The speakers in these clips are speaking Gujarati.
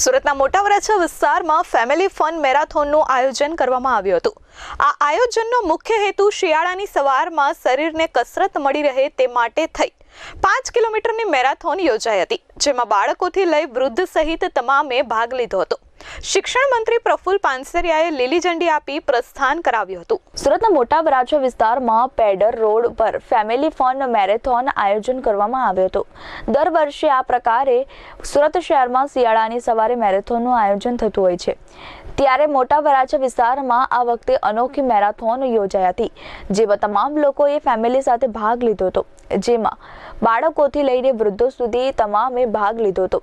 સુરતના મોટા વરાછા વિસ્તારમાં ફેમિલી ફન મેરાથોનનું આયોજન કરવામાં આવ્યું હતું. આ આયોજનનો મુખ્ય હેતુ શિયાળાની સવારમાં શરીરને કસરત મળી રહે તે માટે થઈ. પાંચ કિલોમીટરની મેરાથોન યોજાઈ હતી, જેમાં બાળકોથી લઈ વૃદ્ધ સહિત તમામે ભાગ લીધો હતો. શિક્ષણ મંત્રી પ્રફુલ પાનસરિયાએ લીલી ઝંડી આપી પ્રસ્થાન કરાવ્યું હતું. સુરતના મોટા વરાછા વિસ્તારમાં પેડર રોડ પર ફેમિલી ફન મેરેથોન આયોજન કરવામાં આવ્યું હતું. દર વર્ષે આ પ્રકારે સુરત શહેરમાં શિયાળાની સવારે મેરેથોનનું આયોજન થતું હોય છે. ત્યારે મોટા વરાછા વિસ્તારમાં આ વખતે અનોખી મેરાથોન યોજાઈ હતી, જેમાં તમામ લોકોએ ફેમિલી સાથે ભાગ લીધો હતો. જેમાં બાળકોથી લઈને વૃદ્ધો સુધી તમામે ભાગ લીધો હતો.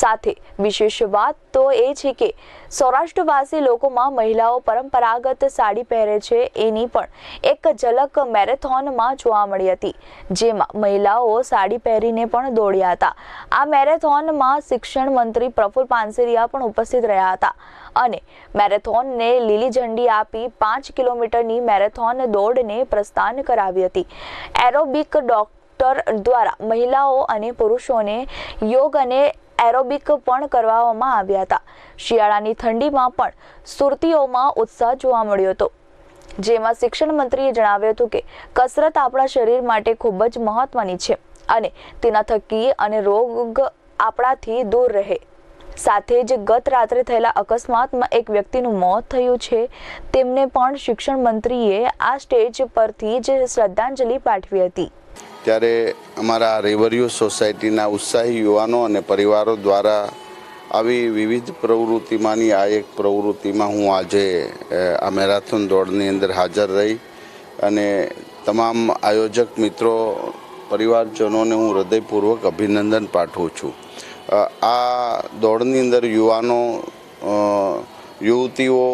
સાથે વિશેષ વાત તો એ છે કે સૌરાષ્ટ્રવાસી લોકોમાં મહિલાઓ પરંપરાગત સાડી પહેરે છે, એની પણ એક ઝલક મેરેથોનમાં જોવા મળી હતી, જેમાં મહિલાઓ સાડી પહેરીને પણ દોડ્યા હતા. આ મેરેથોનમાં શિક્ષણ મંત્રી પ્રફુલ પાનસેરિયા પણ ઉપસ્થિત રહ્યા હતા અને મેરેથોનને લીલી ઝંડી આપી પાંચ કિલોમીટરની મેરેથોન દોડને પ્રસ્થાન કરાવી હતી. એરોબિક ડોક્ટર દ્વારા મહિલાઓ અને પુરુષોને યોગ અને એરોબિક પણ કરવામાં આવ્યા હતા. શિયાળાની ઠંડીમાં પણ સુરતીઓમાં ઉત્સાહ જોવા મળ્યો હતો. જેમાં શિક્ષણ મંત્રીએ જણાવ્યું હતું કે, કસરત આપણા શરીર માટે ખૂબ જ મહત્વની છે અને તેના થકી અને રોગ આપણાથી દૂર રહે. સાથે જ ગત રાત્રે થયેલા અકસ્માતમાં એક વ્યક્તિનું મોત થયું છે. તેમને પણ શિક્ષણ મંત્રીએ આ સ્ટેજ પરથી જ શ્રદ્ધાંજલિ પાઠવી હતી. ત્યારે અમારા રેવરિયો સોસાયટીના ઉત્સાહી યુવાનો અને પરિવારો દ્વારા આવી વિવિધ પ્રવૃત્તિમાંની આ એક પ્રવૃત્તિમાં હું આજે આ મેરાથોન દોડની અંદર હાજર રહી અને તમામ આયોજક મિત્રો, પરિવારજનોને હું હૃદયપૂર્વક અભિનંદન પાઠવું છું. આ દોડની અંદર યુવાનો યુવતીઓ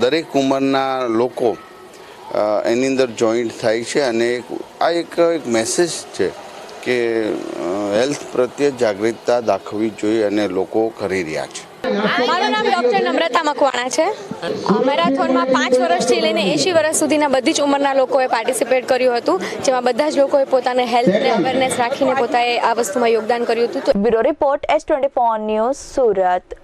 દરેક ઉંમરના લોકો એની અંદર જોઈન્ટ થાય છે અને આ એક એક મેસેજ છે કે હેલ્થ પ્રત્યે જાગૃતતા દાખવવી જોઈએ અને લોકો કરી રહ્યા છે. મારું નામ ડોક્ટર નમ્રતા મકવાણા છે. મેરાથોનમાં પાંચ વર્ષથી લઈને એંશી વર્ષ સુધીના બધી જ ઉંમરના લોકોએ પાર્ટિસિપેટ કર્યું હતું જેમાં બધા જ લોકોએ પોતાને હેલ્થને અવેરનેસ રાખીને પોતાએ આ વસ્તુમાં યોગદાન કર્યું હતું. તો bureau report S twenty news Surat.